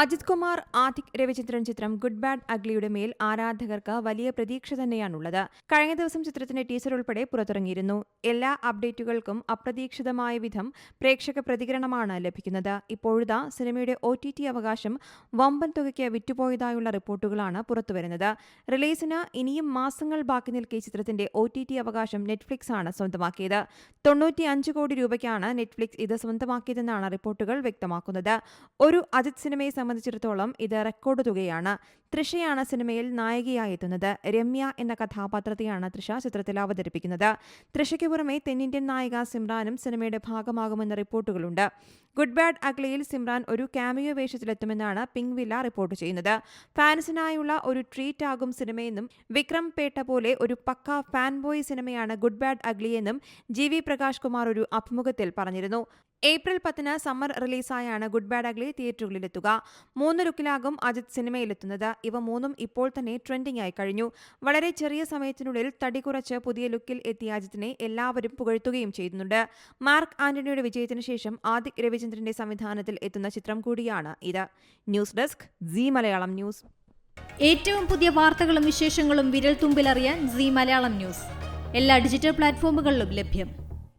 അജിത് കുമാർ ആതിക് രവിചന്ദ്രൻ ചിത്രം good bad അഗ്ലിയുടെ മേൽ ആരാധകർക്ക് വലിയ പ്രതീക്ഷ തന്നെയാണുള്ളത്. കഴിഞ്ഞ ദിവസം ചിത്രത്തിന്റെ ടീസർ ഉൾപ്പെടെ പുറത്തിറങ്ങിയിരുന്നു. എല്ലാ അപ്ഡേറ്റുകൾക്കും അപ്രതീക്ഷിതമായ വിധം പ്രേക്ഷക പ്രതികരണമാണ് ലഭിക്കുന്നത്. ഇപ്പോഴിതാ സിനിമയുടെ ഒ ടി ടി അവകാശം വമ്പൻ തുകയ്ക്ക് വിറ്റുപോയതായുള്ള റിപ്പോർട്ടുകളാണ് പുറത്തുവരുന്നത്. റിലീസിന് ഇനിയും മാസങ്ങൾ ബാക്കി നിൽക്കെ ചിത്രത്തിന്റെ ഒ ടി ടി അവകാശം നെറ്റ്ഫ്ലിക്സ് ആണ് സ്വന്തമാക്കിയത്. തൊണ്ണൂറ്റി അഞ്ച് കോടി രൂപയ്ക്കാണ് നെറ്റ്ഫ്ലിക്സ് ഇത് സ്വന്തമാക്കിയതെന്നാണ് റിപ്പോർട്ടുകൾ വ്യക്തമാക്കുന്നത്. ഒരു അജിത് സിനിമയെ സംബന്ധിച്ചിടത്തോളം ഇത് റെക്കോർഡ് തുകയാണ്. തൃഷയാണ് സിനിമയിൽ നായികയായി എത്തുന്നത് രമ്യ എന്ന കഥാപാത്രത്തെയാണ് തൃഷ ചിത്രത്തിൽ അവതരിപ്പിക്കുന്നത്. തൃഷയ്ക്ക് പുറമെ തെന്നിന്ത്യൻ നായിക സിമ്രാനും സിനിമയുടെ ഭാഗമാകുമെന്ന റിപ്പോർട്ടുകളുണ്ട്. ഗുഡ് ബാഡ് അഗ്ലിയിൽ സിമ്രാൻ ഒരു ക്യാമിയോ വേഷത്തിലെത്തുമെന്നാണ് പിങ്ക് വില്ല റിപ്പോർട്ട് ചെയ്യുന്നത്. ഫാൻസിനായുള്ള ഒരു ട്രീറ്റ് ആകും സിനിമയെന്നും വിക്രം പേട്ട പോലെ ഒരു പക്ക ഫാൻ ബോയ് സിനിമയാണ് ഗുഡ് ബാഡ് അഗ്ലിയെന്നും ജി വി പ്രകാശ് കുമാർ ഒരു അഭിമുഖത്തിൽ പറഞ്ഞിരുന്നു. ഏപ്രിൽ പത്തിന് സമ്മർ റിലീസായാണ് ഗുഡ് ബാഡ് അഗ്ലി തിയേറ്ററുകളിലെത്തുക മൂന്ന് ലുക്കിലാകും അജിത് സിനിമയിലെത്തുന്നത്. ഇവ മൂന്നും ഇപ്പോൾ തന്നെ ട്രെൻഡിംഗ് ആയി കഴിഞ്ഞു. വളരെ ചെറിയ സമയത്തിനുള്ളിൽ തടി കുറച്ച് പുതിയ ലുക്കിൽ എത്തിയ അജിത്തിനെ എല്ലാവരും പുകഴ്ത്തുകയും ചെയ്യുന്നുണ്ട് മാർക്ക് ആന്റണിയുടെ വിജയത്തിന് ശേഷം ആദിക് രവിചന്ദ്രന്റെ സംവിധാനത്തിൽ എത്തുന്ന ചിത്രം കൂടിയാണ് ഇത്. News desk Zee Malayalam news. ഏറ്റവും പുതിയ വാർത്തകളും വിശേഷങ്ങളും വിരൽ തുമ്പിലറിയാൻ സി മലയാളം ന്യൂസ്. എല്ലാ ഡിജിറ്റൽ പ്ലാറ്റ്ഫോമുകളിലും ലഭ്യം.